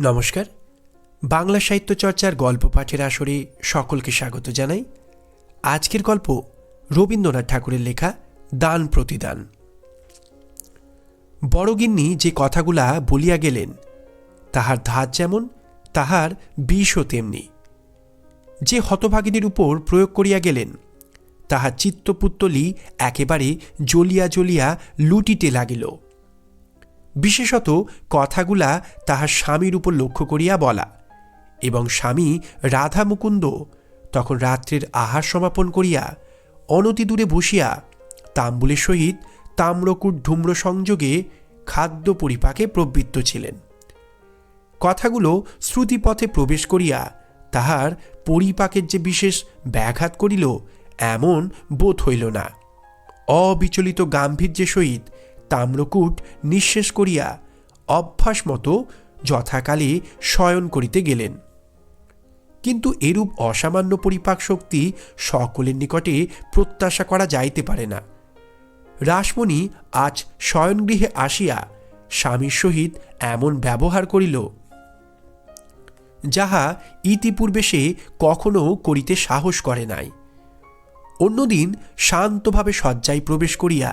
নমস্কার। বাংলা সাহিত্য চর্চার গল্প পাঠের আসরে সকলকে স্বাগত জানাই। আজকের গল্প রবীন্দ্রনাথ ঠাকুরের লেখা দান প্রতিদান। বড়গিন্নি যে কথাগুলা বলিয়া গেলেন, তাহার ধার যেমন, তাহার বিষও তেমনি। যে হতভাগিনীর উপর প্রয়োগ করিয়া গেলেন, তাহার চিত্তপুত্তলি একেবারে জ্বলিয়া জ্বলিয়া লুটিতে লাগিল। বিশেষত কথাগুলা তাহার স্বামীর উপর লক্ষ্য করিয়া বলা। এবং স্বামী রাধা মুকুন্দ তখন রাত্রের আহার সমাপন করিয়া অনতি দূরে বসিয়া তাম্বুলের সহিত তাম্রকূট ধূম্র সংযোগে খাদ্য পরিপাকে প্রবৃত্ত ছিলেন। কথাগুলো শ্রুতিপথে প্রবেশ করিয়া তাহার পরিপাকের যে বিশেষ ব্যাঘাত করিল, এমন বোধ হইল না। অবিচলিত গাম্ভীর্যের সহিত তাম্রকূট নিঃশেষ করিয়া অভ্যাস মতো যথাকালে শয়ন করিতে গেলেন। কিন্তু এরূপ অসামান্য পরিপাক শক্তি সকলের নিকটে প্রত্যাশা করা যাইতে পারে না। রাসমণি আজ শয়নগৃহে আসিয়া স্বামীর সহিত এমন ব্যবহার করিল, যাহা ইতিপূর্বে সে কখনো করিতে সাহস করে নাই। অন্যদিন শান্তভাবে শয্যায় প্রবেশ করিয়া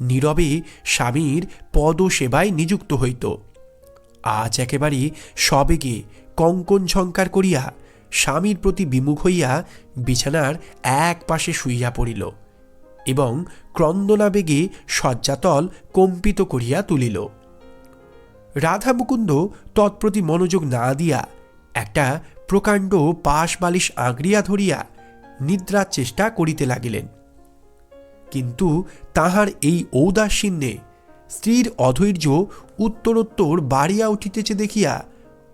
নীরবে স্বামীর পদসেবায় নিযুক্ত হইত। আজ একেবারে সবেগে কঙ্কন ঝঙ্কার করিয়া স্বামীর প্রতি বিমুখ হইয়া বিছানার এক পাশে শুইয়া পড়িল এবং ক্রন্দনাবেগে শয্যাতল কম্পিত করিয়া তুলিল। রাধা মুকুন্দ তৎপ্রতি মনোযোগ না দিয়া একটা প্রকাণ্ড পাশ বালিশ আঁকড়িয়া ধরিয়া নিদ্রার চেষ্টা করিতে লাগিলেন। কিন্তু তাহার এই ঔদাসীন্যে স্ত্রীর অধৈর্য উত্তরোত্তর বাড়িয়া উঠিতেছে দেখিয়া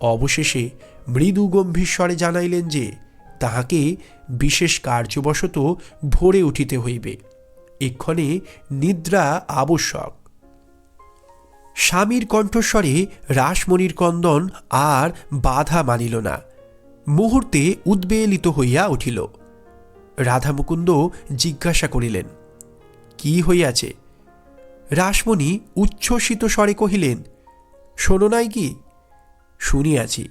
অবশেষে মৃদু গম্ভীর জানাইলেন যে, তাহাকে বিশেষ কার্যবশত ভোরে উঠিতে হইবে। এক্ষণে নিদ্রা আবশ্যক। স্বামীর কণ্ঠস্বরে রাসমণির কন্দন আর বাধা মানিল না। মুহূর্তে উদ্বেলিত হইয়া উঠিল। রাধামুকুন্দ জিজ্ঞাসা করিলেন কি হইয়াছে? রাসমণি উচ্ছ্বসিত স্বরে কহিলেন, শোনো নাই কি? শুনিয়াছি,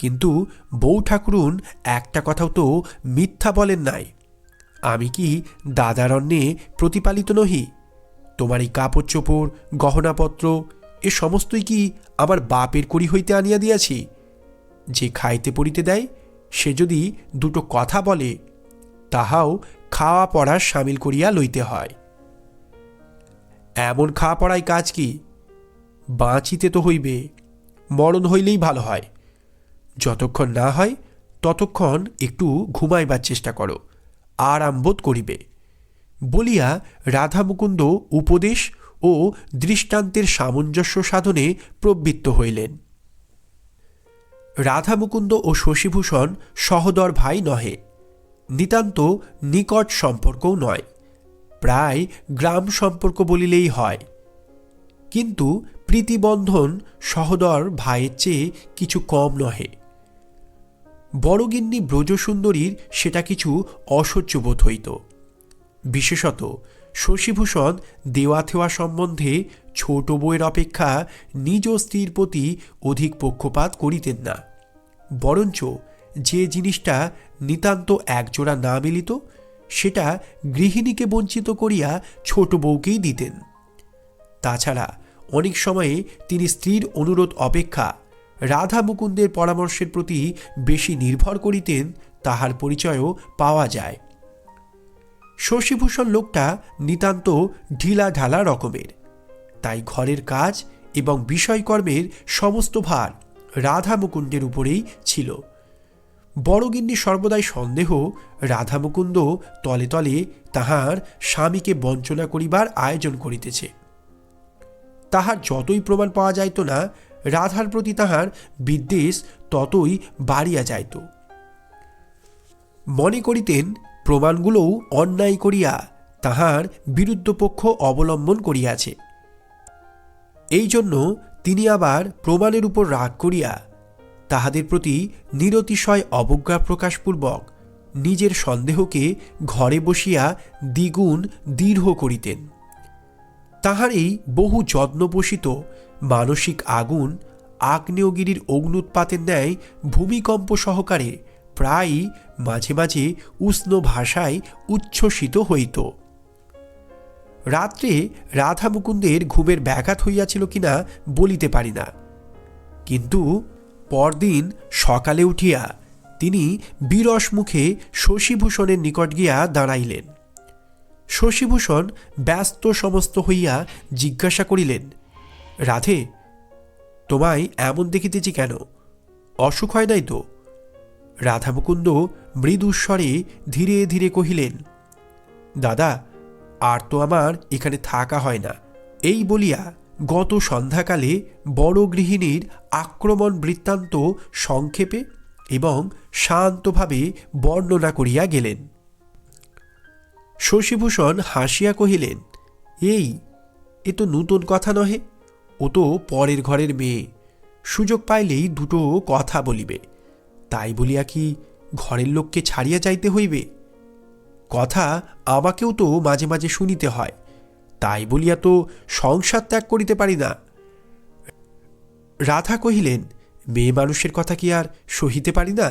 কিন্তু বউ ঠাকুরুন একটা কথাও তো মিথ্যা বলেন নাই। আমি কি দাদারণ্যে প্রতিপালিত নহি? তোমার এই কাপড় চোপড়, গহনাপত্র, এ সমস্তই কি আমার বাপের করি হইতে আনিয়া দিয়াছি? যে খাইতে পড়িতে দেয়, সে যদি দুটো কথা বলে, তাহাও খাওয়া পড়া সামিল করিয়া লইতে হয়। এমন খাওয়া পড়ায় কাজ কি? বাঁচিতে তো হইবে, মরণ হইলেই ভালো হয়। যতক্ষণ না হয়, ততক্ষণ একটু ঘুমাইবার চেষ্টা করো, আরাম বোধ করিবে। বলিয়া রাধা মুকুন্দ উপদেশ ও দৃষ্টান্তের সামঞ্জস্য সাধনে প্রবৃত্ত হইলেন। রাধা মুকুন্দ ও শশীভূষণ সহদর ভাই নহে, নিতান্ত নিকট সম্পর্কও নয়। প্রায় গ্রাম সম্পর্ক বলিলেই হয়। কিন্তু প্রীতিবন্ধন সহদর ভাইয়ের চেয়ে কিছু কম নহে। বড়গিন্নি ব্রজসুন্দরীর সেটা কিছু অসহ্য বোধ হইত। বিশেষত শশীভূষণ দেওয়া থেওয়া সম্বন্ধে ছোট বউয়ের অপেক্ষা নিজ স্ত্রীর প্রতি অধিক পক্ষপাত করিতেন না। বরঞ্চ যে জিনিসটা নিতান্ত একজোড়া না মিলিত সেটা গৃহিণীকে বঞ্চিত করিয়া ছোট বউকেই দিতেন। তাছাড়া অনেক সময়ে তিনি স্ত্রীর অনুরোধ অপেক্ষা রাধা মুকুন্দের পরামর্শের প্রতি বেশি নির্ভর করিতেন, তাহার পরিচয়ও পাওয়া যায়। শশীভূষণ লোকটা নিতান্ত ঢিলা ঢালা রকমের। তাই ঘরের কাজ এবং বিষয়কর্মের সমস্ত ভার রাধা মুকুন্দের উপরেই ছিল। বড়গিন্নি সর্বদাই সন্দেহ, রাধামুকুন্দ তলে তলে তাহার স্বামীকে বঞ্চনা করিবার আয়োজন করিতেছে। তাহার যতই প্রমাণ পাওয়া যাইত না, রাধার প্রতি তাহার বিদ্বেষ ততই বাড়িয়া যাইত। মনে করিতেন, প্রমাণগুলোও অন্যায় করিয়া তাহার বিরুদ্ধ পক্ষ অবলম্বন করিয়াছে। এই জন্য তিনি আবার প্রমাণের উপর রাগ করিয়া তাহাদের প্রতি নিরতিশয় অবজ্ঞা প্রকাশপূর্বক নিজের সন্দেহকে ঘরে বসিয়া দ্বিগুণ দৃঢ় করিতেন। তাহার এই বহু যত্নপোষিত মানসিক আগুন আগ্নেয়গিরির অগ্নুৎপাতের ন্যায় ভূমিকম্প সহকারে প্রায়ই মাঝে মাঝে উষ্ণ ভাষায় উচ্ছ্বসিত হইত। রাত্রে রাধামুকুন্দের ঘুমের ব্যাঘাত হইয়াছিল কিনা বলিতে পারি না। কিন্তু পরদিন সকালে উঠিয়া তিনি বিরস মুখে শশীভূষণের নিকট গিয়া দাঁড়াইলেন। শশীভূষণ ব্যস্ত সমস্ত হইয়া জিজ্ঞাসা করিলেন, রাধে, তোমায় এমন দেখিতেছি কেন? অসুখ হয় নাই তো? রাধামুকুন্দ মৃদুস্বরে ধীরে ধীরে কহিলেন, দাদা, আর তো আমার এখানে থাকা হয় না। এই বলিয়া গত সন্ধ্যাকালে বড় গৃহিণীর আক্রমণ বৃত্তান্ত সংক্ষেপে এবং শান্তভাবে বর্ণনা করিয়া গেলেন। শশীভূষণ হাসিয়া কহিলেন, এই, এ তো নূতন কথা নহে, ও তো পরের ঘরের মেয়ে। সুযোগ পাইলেই দুটো কথা বলিবে। তাই বলিয়া কি ঘরের লোককে ছাড়িয়া যাইতে হইবে? কথা আমাকেও তো মাঝে মাঝে শুনিতে হয়। তাই বলিয়া তো সংসার ত্যাগ করিতে পারি না। রাধা কহিলেন, মেয়ে মানুষের কথা কি আর সহিতে পারি না?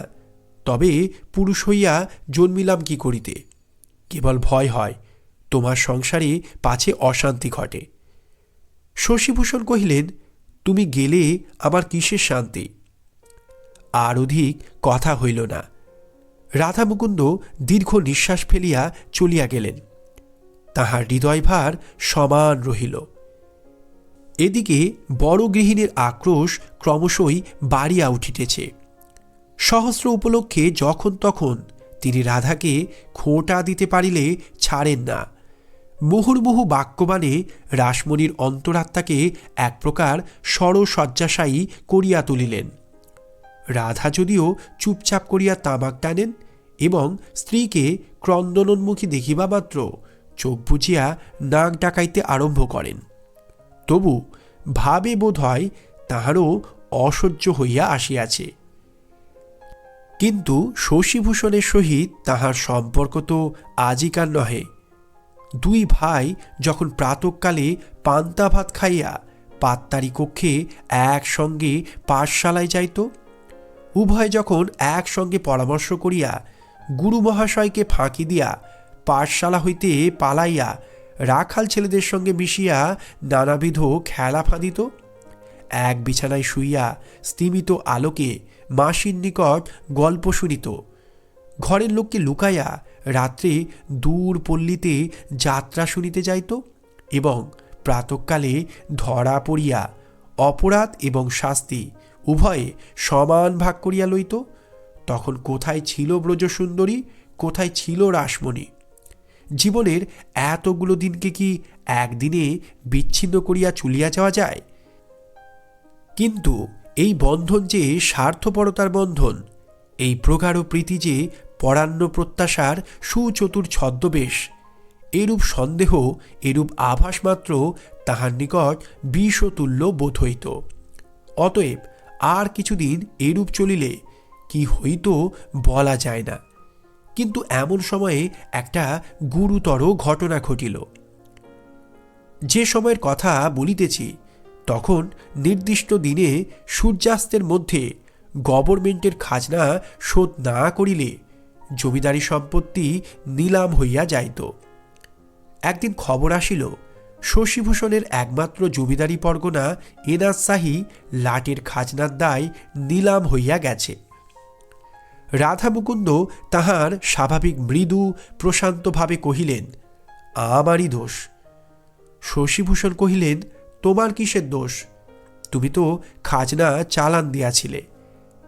তবে পুরুষ হইয়া জন্মিলাম কি করিতে? কেবল ভয় হয়, তোমার সংসারে পাছে অশান্তি ঘটে। শশীভূষণ কহিলেন, তুমি গেলে আমার কিসের শান্তি? আর অধিক কথা হইল না। রাধা মুকুন্দ দীর্ঘ নিঃশ্বাস ফেলিয়া চলিয়া গেলেন। তাহার হৃদয়ভার সমান রহিল। এদিকে বড় গৃহিণীর আক্রোশ ক্রমশই বাড়িয়া উঠিতেছে। সহস্র উপলক্ষে যখন তখন তিনি রাধাকে খোঁটা দিতে পারিলে ছাড়েন না। মুহুর্মুহু বাক্যবাণে রাসমণির অন্তরাত্মাকে এক প্রকার সরসজ্জাশায়ী করিয়া তুলিলেন। রাধা যদিও চুপচাপ করিয়া তামাক টানেন এবং স্ত্রীকে ক্রন্দনোন্মুখী দেখিবা মাত্র চোখ বুঝিয়া নাক ডাকাইতে আরম্ভ করেন। তবু ভাবে বোধ হয় তাহারও অসহ্য হইয়া আসিয়াছে। কিন্তু শশীভূষণের সহিত তাহার সম্পর্ক তো আজিকার নহে। দুই ভাই যখন প্রাতকালে পান্তা ভাত খাইয়া পাত্তারি কক্ষে একসঙ্গে পাঠশালায় যাইত, উভয় যখন একসঙ্গে পরামর্শ করিয়া গুরু মহাশয়কে ফাঁকি দিয়া পাঠশালা হইতে পালাইয়া রাখাল ছেলেদের সঙ্গে মিশিয়া নানাবিধ খেলা ফাঁদিত। এক বিছানায় শুইয়া স্তিমিত আলোকে মাসির নিকট গল্প শুনিত। ঘরের লোককে লুকাইয়া রাত্রে দূর পল্লীতে যাত্রা শুনিতে যাইত এবং প্রাতকালে ধরা পড়িয়া অপরাধ এবং শাস্তি উভয়ে সমান ভাগ করিয়া লইত। তখন কোথায় ছিল ব্রজসুন্দরী, কোথায় ছিল রাসমণি? জীবনের এতগুলো দিনকে কি একদিনে বিচ্ছিন্ন করিয়া চলিয়া যাওয়া যায়? কিন্তু এই বন্ধন যে স্বার্থপরতার বন্ধন, এই প্রগাঢ় প্রীতি যে পরান্ন প্রত্যাশার সুচতুর ছদ্মবেশ, এরূপ সন্দেহ, এরূপ আভাস মাত্র তাহার নিকট বিষতুল্য বোধ হইত। অতএব আর কিছুদিন এরূপ চলিলে কি হইত বলা যায় না। কিন্তু এমন সময়ে একটা গুরুতর ঘটনা ঘটিল। যে সময়ের কথা বলিতেছি, তখন নির্দিষ্ট দিনে সূর্যাস্তের মধ্যে গভর্নমেন্টের খাজনা শোধ না করিলে জমিদারি সম্পত্তি নিলাম হইয়া যাইত। একদিন খবর আসিল, শশীভূষণের একমাত্র জমিদারি পরগনা এনাজ শাহী লাটের খাজনার দায় নিলাম হইয়া গেছে। রাধা মুকুন্দ তাহার স্বাভাবিক মৃদু, প্রশান্তভাবে কহিলেন, আমারই দোষ। শশীভূষণ কহিলেন, তোমার কিসের দোষ? তুমি তো খাজনা চালান দিয়াছিলে।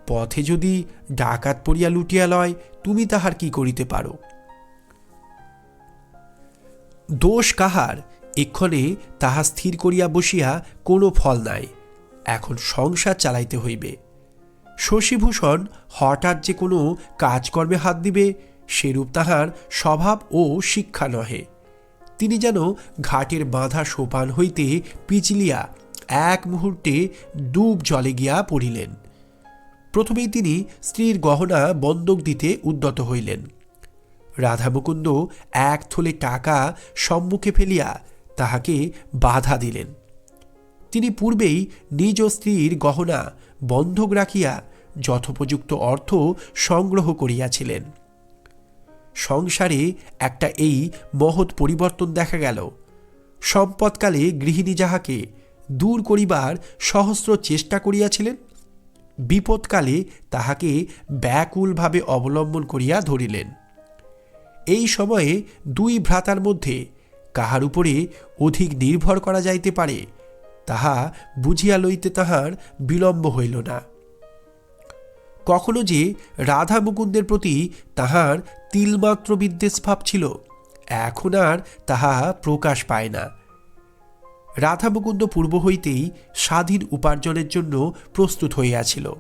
পথে যদি ডাকাত পড়িয়া লুটিয়া লয়, তুমি তাহার কি করিতে পারো? দোষ কাহার? এক্ষণে তাহা স্থির করিয়া বসিয়া কোনো ফল নাই। এখন সংসার চালাইতে হইবে। শশীভূষণ হঠাৎ যে কোনো কাজকর্মে হাত দিবে, সেরূপ তাহার স্বভাব ও শিক্ষা নহে। তিনি যেন ঘাটের বাঁধা সোপান হইতে পিছলিয়া এক মুহূর্তে ডুব জলে গিয়া পড়িলেন। প্রথমেই তিনি স্ত্রীর গহনা বন্দক দিতে উদ্যত হইলেন। রাধামুকুন্দ এক থলে টাকা সম্মুখে ফেলিয়া তাহাকে বাধা দিলেন। তিনি পূর্বেই নিজ স্ত্রীর গহনা বন্ধক রাখিয়া যথোপযুক্ত অর্থ সংগ্রহ করিয়াছিলেন। সংসারে একটা এই মহৎ পরিবর্তন দেখা গেল। সম্পদকালে গৃহিণী যাহাকে দূর করিবার সহস্র চেষ্টা করিয়াছিলেন, বিপদকালে তাহাকে ব্যাকুলভাবে অবলম্বন করিয়া ধরিলেন। এই সময়ে দুই ভ্রাতার মধ্যে কাহার উপরে অধিক নির্ভর করা যাইতে পারে তাহা বুঝিয়া লইতে তাহার বিলম্ব হইল না। কখনো যে রাধা মুকুন্দের প্রতি তাহার তিলমাত্র বিদ্বেষ ভাব ছিল, এখন আর তাহা প্রকাশ পায় না। রাধা মুকুন্দ পূর্ব হইতেই স্বাধীন উপার্জনের জন্য প্রস্তুত হইয়াছিল।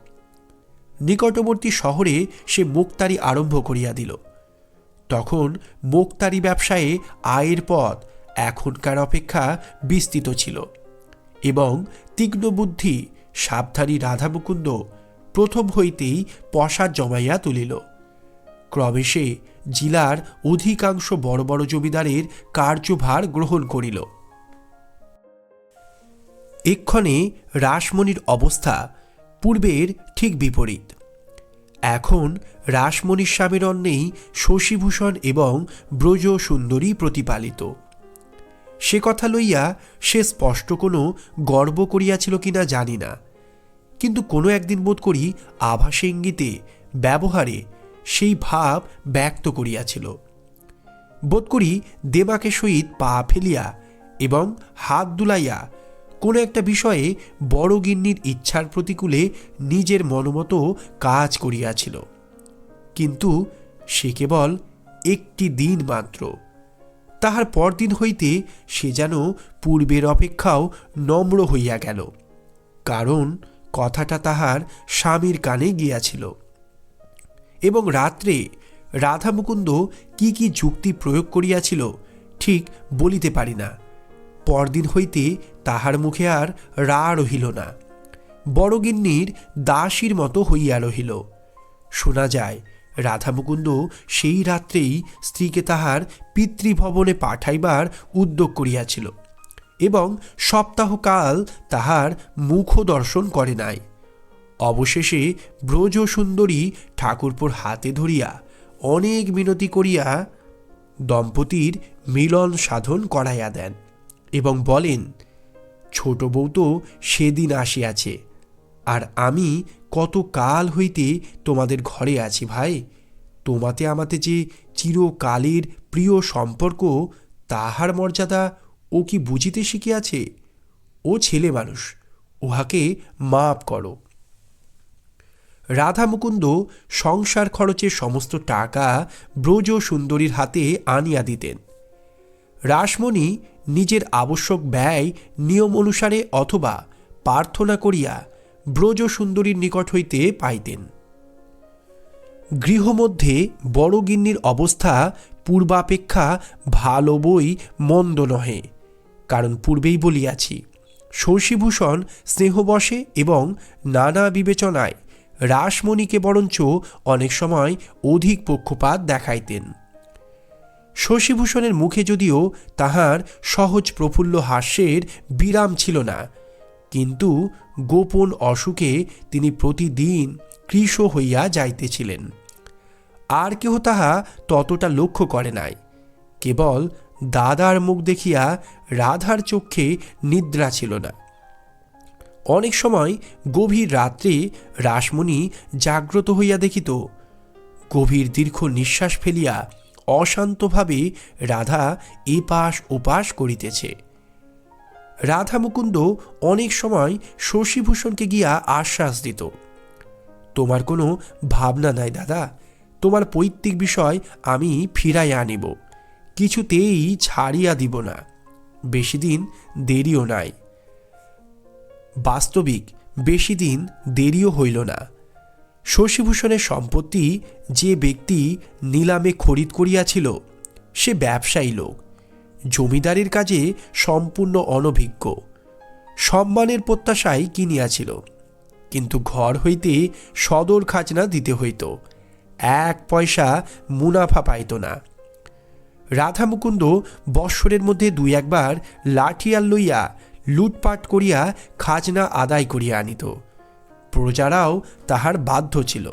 নিকটবর্তী শহরে সে মুক্তারি আরম্ভ করিয়া দিল। তখন মুক্তারি ব্যবসায়ে আয়ের পথ এখনকার অপেক্ষা বিস্তৃত ছিল। এবং তীক্ষ্ণ বুদ্ধি সাবধানী রাধামুকুন্দ প্রথম হইতেই পশা জমাইয়া তুলিল। ক্রমে সে জেলার অধিকাংশ বড় বড় জমিদারের কার্যভার গ্রহণ করিল। এক্ষণে রাসমণির অবস্থা পূর্বের ঠিক বিপরীত। এখন রাসমণির স্বামীর অন্নেই শশীভূষণ এবং ব্রজ সুন্দরী প্রতিপালিত। সে কথা লইয়া সে স্পষ্ট কোনো গর্ব করিয়াছিল কিনা জানি না। কিন্তু কোনো একদিন বোধ করি আভাসে ইঙ্গিতে ব্যবহারে সেই ভাব ব্যক্ত করিয়াছিল। বোধ করি দেবাকে সহিত পা ফেলিয়া এবং হাত দুলাইয়া কোনো একটা বিষয়ে বড় গিন্নির ইচ্ছার প্রতিকূলে নিজের মনোমতো কাজ করিয়াছিল। কিন্তু সে কেবল একটি দিন মাত্র। তাহার পরদিন হইতে সে যেন পূর্বের অপেক্ষাও নম্র হইয়া গেল, কারণ কথাটা তাহার স্বামীর কানে গিয়াছিল। এবং রাত্রে রাধা মুকুন্দ কি কি যুক্তি প্রয়োগ করিয়াছিল ঠিক বলিতে পারি না। পরদিন হইতে তাহার মুখে আর রা রহিল না, বড়গিন্নির দাসীর মতো হইয়া রহিল। শোনা যায় রাধামুকুন্দ সেই রাত্রেই স্ত্রীকে তাহার পিতৃভবনে পাঠাইবার উদ্যোগ করিয়াছিল এবং সপ্তাহকাল তাহার মুখ দর্শন করে নাই। অবশেষে ব্রজ সুন্দরী ঠাকুরপুর হাতে ধরিয়া অনেক মিনতি করিয়া দম্পতির মিলন সাধন করাইয়া দেন এবং বলেন, ছোট বউ তো সেদিন আসিয়াছে, আর আমি কত কাল হইতে তোমাদের ঘরে আছি ভাই? তোমাতে আমাতে যে চিরকালের প্রিয় সম্পর্ক, তাহার মর্যাদা ও কি বুঝিতে শিখিয়াছে? ও ছেলে মানুষ, উহাকে মাপ করো। রাধা মুকুন্দ সংসার খরচের সমস্ত টাকা ব্রজ সুন্দরীর হাতে আনিয়া দিতেন। রাসমণি নিজের আবশ্যক ব্যয় নিয়ম অনুসারে অথবা প্রার্থনা করিয়া ব্রজ সুন্দরীর নিকট হইতে পাইতেন। গৃহমধ্যে বড় গিন্নির অবস্থা পূর্বাপেক্ষা ভালো বই মন্দ নহে, কারণ পূর্বেই বলিয়াছি, শশীভূষণ স্নেহবশে এবং নানা বিবেচনায় রাসমণিকে বরঞ্চ অনেক সময় অধিক পক্ষপাত দেখাইতেন। শশীভূষণের মুখে যদিও তাহার সহজ প্রফুল্ল হাস্যের বিরাম ছিল না, কিন্তু গোপন অসুখে তিনি প্রতিদিন কৃশ হইয়া যাইতেছিলেন। আর কেহ তাহা ততটা লক্ষ্য করে নাই। কেবল দাদার মুখ দেখিয়া রাধার চক্ষে নিদ্রা ছিল না। অনেক সময় গভীর রাত্রে রাসমণি জাগ্রত হইয়া দেখিত, গভীর দীর্ঘ নিঃশ্বাস ফেলিয়া অশান্তভাবে রাধা এপাশ ওপাশ করিতেছে। রাধা মুকুন্দ অনেক সময় শশীভূষণকে গিয়া আশ্বাস দিত। তোমার কোনো ভাবনা নাই দাদা। তোমার পৈতৃক বিষয় আমি ফিরাইয়া আনিব। কিছুতেই ছাড়িয়া দিব না। বেশি দিন দেরিও নাই। বাস্তবিক, বেশি দিন দেরিও হইল না। শশীভূষণের সম্পত্তি যে ব্যক্তি নিলামে খরিদ করিয়াছিল, সে ব্যবসায়ী লোক। জমিদারের কাজে সম্পূর্ণ অনভিজ্ঞ। সম্মানের প্রত্যাশায় কিনিয়াছিল। কিন্তু ঘর হইতে সদর খাজনা দিতে হইত। এক পয়সা মুনাফা পাইত না। রাধা মুকুন্দ বৎসরের মধ্যে দুই একবার লাঠিয়াল লইয়া লুটপাট করিয়া খাজনা আদায় করিয়া আনিত। প্রজারাও তাহার বাধ্য ছিল।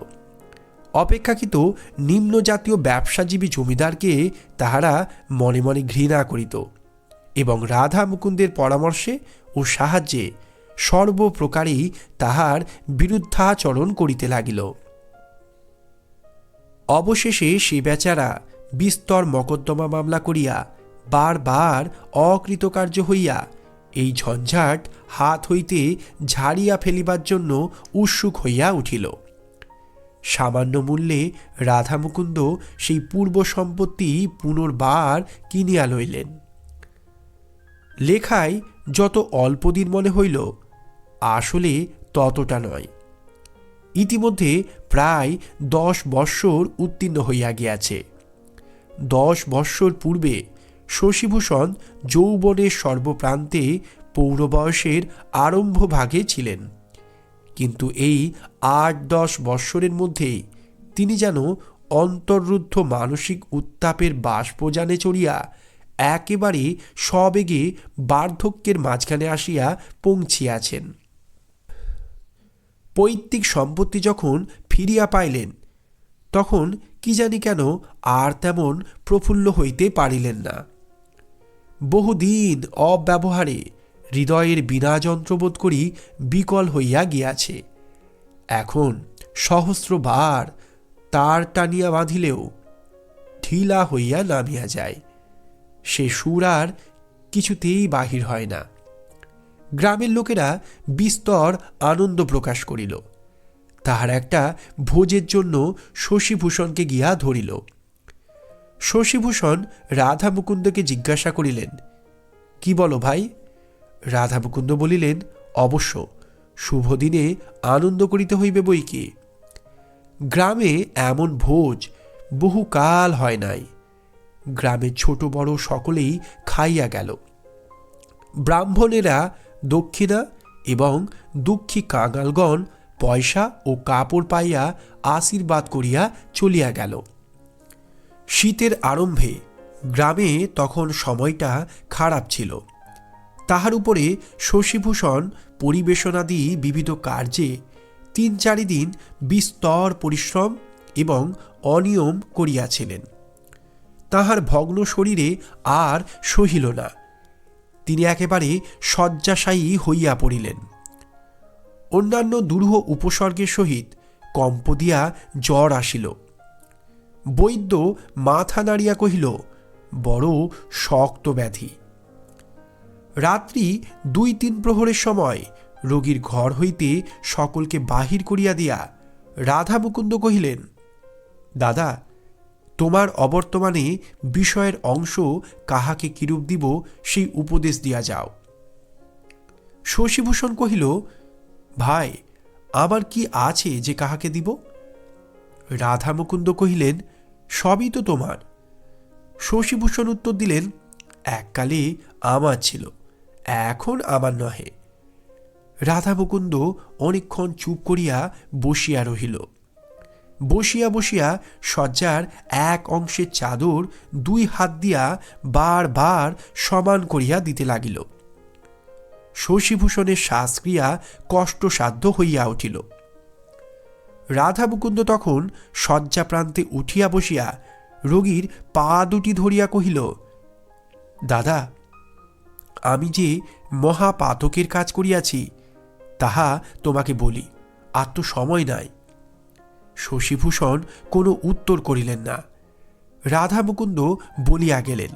অপেক্ষাকৃত নিম্ন জাতীয় ব্যবসাজীবী জমিদারকে তাহারা মনে মনে ঘৃণা করিত এবং রাধা মুকুন্দের পরামর্শে ও সাহায্যে সর্বপ্রকারেই তাহার বিরুদ্ধাচরণ করিতে লাগিল। অবশেষে সে বেচারা বিস্তর মকদ্দমা মামলা করিয়া বারবার অকৃতকার্য হইয়া এই ঝঞ্ঝাট হাত হইতে ঝাড়িয়া ফেলিবার জন্য উৎসুক হইয়া উঠিল। সামান্য মূল্যে রাধামুকুন্দ সেই পূর্ব সম্পত্তি পুনর্বার কিনিয়া লইলেন। লেখায় যত অল্পদিন মনে হইল, আসলে ততটা নয়। ইতিমধ্যে প্রায় দশ বৎসর উত্তীর্ণ হইয়া গিয়াছে। দশ বৎসর পূর্বে শশীভূষণ যৌবনের সর্বপ্রান্তে পৌরবয়সের আরম্ভ ভাগে ছিলেন। কিন্তু এই আট দশ বৎসরের মধ্যেই তিনি যেন অন্তর্রুদ্ধ মানসিক উত্তাপের বাষ্পযানে চড়িয়া একেবারে সবেগে বার্ধক্যের মাঝখানে আসিয়া পৌঁছিয়াছেন। পৈতৃক সম্পত্তি যখন ফিরিয়া পাইলেন, তখন কি জানি কেন আর তেমন প্রফুল্ল হইতে পারিলেন না। বহুদিন অব্যবহারে হৃদয়ের বিনা যন্ত্রবোধ করি বিকল হইয়া গিয়াছে। এখন সহস্রবার তার টানিয়া বাঁধিলেও ঢিলা হইয়া নামিয়া যায়। সে সুর আর কিছুতেই বাহির হয় না। গ্রামের লোকেরা বিস্তর আনন্দ প্রকাশ করিল। তাহার একটা ভোজের জন্য শশীভূষণকে গিয়া ধরিল। শশীভূষণ রাধা মুকুন্দকে জিজ্ঞাসা করিলেন, কি বলো ভাই রাধা মুকুন্দ বলিলেন, অবশ্য, শুভ দিনে আনন্দ করিতে হইবে বই কি? গ্রামে এমন ভোজ বহুকাল হয় নাই। গ্রামের ছোট বড় সকলেই খাইয়া গেল। ব্রাহ্মণেরা দক্ষিণা এবং দুঃখী কাঙালগণ পয়সা ও কাপড় পাইয়া আশীর্বাদ করিয়া চলিয়া গেল। শীতের আরম্ভে গ্রামে তখন সময়টা খারাপ ছিল। তাহার উপরে শশীভূষণ পরিবেশনাদি বিবিধ কার্যে তিন চারি দিন বিস্তর পরিশ্রম এবং অনিয়ম করিয়াছিলেন। তাহার ভগ্ন শরীরে আর সহিল না। তিনি একেবারে শয্যাশায়ী হইয়া পড়িলেন। অন্যান্য দুরূহ উপসর্গের সহিত কম্প দিয়া জ্বর আসিল। বৈদ্য মাথা নাড়িয়া কহিল, বড় শক্ত ব্যাধি। রাত্রি দুই তিন প্রহরের সময় রোগীর ঘর হইতে সকলকে বাহির করিয়া দিয়া রাধা মুকুন্দ কহিলেন, দাদা, তোমার অবর্তমানে বিষয়ের অংশ কাহাকে কিরূপ দিব সেই উপদেশ দিয়া যাও। শশীভূষণ কহিল, ভাই আমার কি আছে যে কাহাকে দিব? রাধা মুকুন্দ কহিলেন, সবই তো তোমার। শশীভূষণ উত্তর দিলেন, এককালে আমার ছিল। এখন আমার নহে। রাধা মুকুন্দ অনেকক্ষণ চুপ করিয়া বসিয়া রহিল। বসিয়া বসিয়া শয্যার এক অংশের চাদর দুই হাত দিয়া বার বার সমান করিয়া দিতে লাগিল। শশীভূষণের শ্বাসক্রিয়া কষ্টসাধ্য হইয়া উঠিল। রাধা মুকুন্দ তখন শয্যা প্রান্তে উঠিয়া বসিয়া রোগীর পা দুটি ধরিয়া কহিল, দাদা আমি যে মহাপাতকের কাজ করিয়াছি, তাহা তোমাকে বলি, আর তো সময় নাই। শশীভূষণ কোনো উত্তর করিলেন না। রাধা মুকুন্দ বলিয়া গেলেন,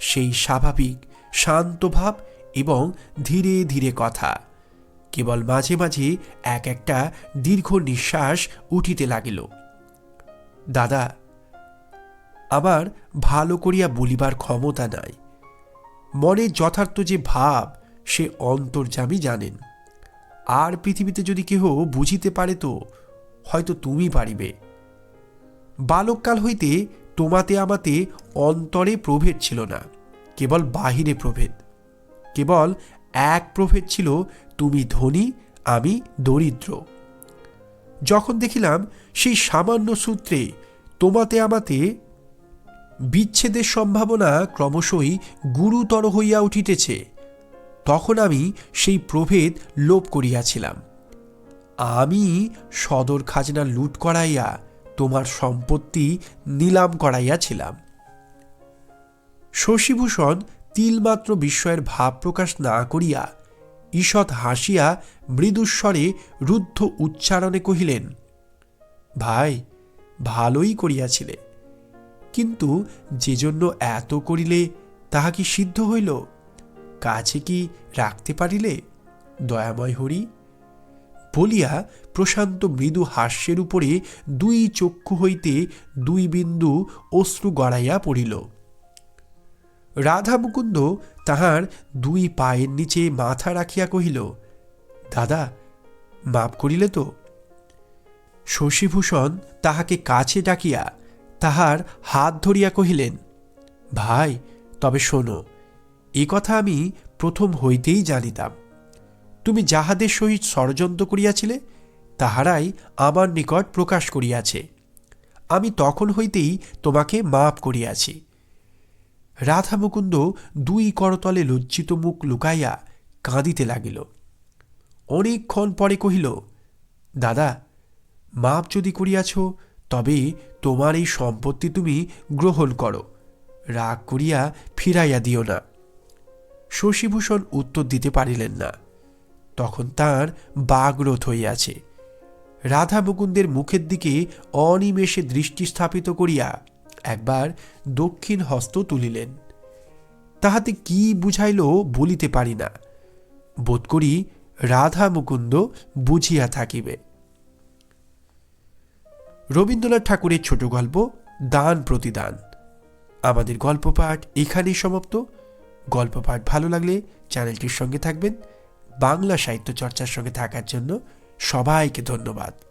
সেই স্বাভাবিক, শান্ত ভাব এবং ধীরে ধীরে কথা, কেবল মাঝে মাঝে এক একটা দীর্ঘ নিঃশ্বাস উঠিতে লাগিল। দাদা, আমার ভালো করিয়া বলিবার ক্ষমতা নাই। মনের যথার্থ যে ভাব, সে অন্তর্যামী জানেন। আর পৃথিবীতে যদি কেহ বুঝিতে পারে তো, হয়তো তুমি পারিবে। বালককাল হইতে তোমাতে আমাতে অন্তরে প্রভেদ ছিল না, কেবল বাহিরে প্রভেদ। কেবল এক প্রভেদ ছিল, তুমি ধনী, আমি দরিদ্র। যখন দেখিলাম সেই সামান্য সূত্রে তোমাতে আমাতে বিচ্ছেদের সম্ভাবনা ক্রমশই গুরুতর হইয়া উঠিতেছে। তখন আমি সেই প্রভেদ লোপ করিয়াছিলাম। আমি সদর খাজনা লুট করাইয়া তোমার সম্পত্তি নিলাম করাইয়াছিলাম। শশীভূষণ তিলমাত্র বিস্ময়ের ভাব প্রকাশ না করিয়া ঈষৎ হাসিয়া মৃদুস্বরে রুদ্ধ উচ্চারণে কহিলেন, ভাই, ভালোই করিয়াছিলে। কিন্তু যে জন্য এত করিলে তাহা কি সিদ্ধ হইল? কাছে কি রাখতে পারিলে? দয়াময় হরি। বলিয়া প্রশান্ত মৃদু হাস্যের উপরে দুই চক্ষু হইতে দুই বিন্দু অশ্রু গড়াইয়া পড়িল। রাধা মুকুন্দ তাহার দুই পায়ের নিচে মাথা রাখিয়া কহিল, দাদা, মাপ করিলে তো? শশীভূষণ তাহাকে কাছে ডাকিয়া তাহার হাত ধরিয়া কহিলেন, ভাই, তবে শোনো, এ কথা আমি প্রথম হইতেই জানিতাম। তুমি যাহাদের সহিত ষড়যন্ত্র করিয়াছিলে, তাহারাই আমার নিকট প্রকাশ করিয়াছে। আমি তখন হইতেই তোমাকে মাপ করিয়াছি রাধা মুকুন্দ দুই করতলে লজ্জিত মুখ লুকাইয়া কাঁদিতে লাগিল। অনেকক্ষণ পরে কহিল, দাদা, মাপ যদি করিয়াছ, তবে তোমার এই সম্পত্তি তুমি গ্রহণ করো। রাগ করিয়া ফিরাইয়া দিও না। শশীভূষণ উত্তর দিতে পারিলেন না। তখন তার বাগরোধ হইয়াছে। রাধা মুকুন্দের মুখের দিকে অনিমেষে দৃষ্টি স্থাপিত করিয়া একবার দক্ষিণ হস্ত তুলিলেন। তাহাতে কি বুঝাইল বলিতে পারি না। বোধ করি রাধা মুকুন্দ বুঝিয়া থাকিবে। রবীন্দ্রনাথ ঠাকুরের ছোট গল্প দান প্রতিদান। আমাদের গল্প পাঠ এখানেই সমাপ্ত। গল্প পাঠ ভালো লাগলে চ্যানেলটির সঙ্গে থাকবেন। বাংলা সাহিত্য চর্চার সঙ্গে থাকার জন্য সবাইকে ধন্যবাদ।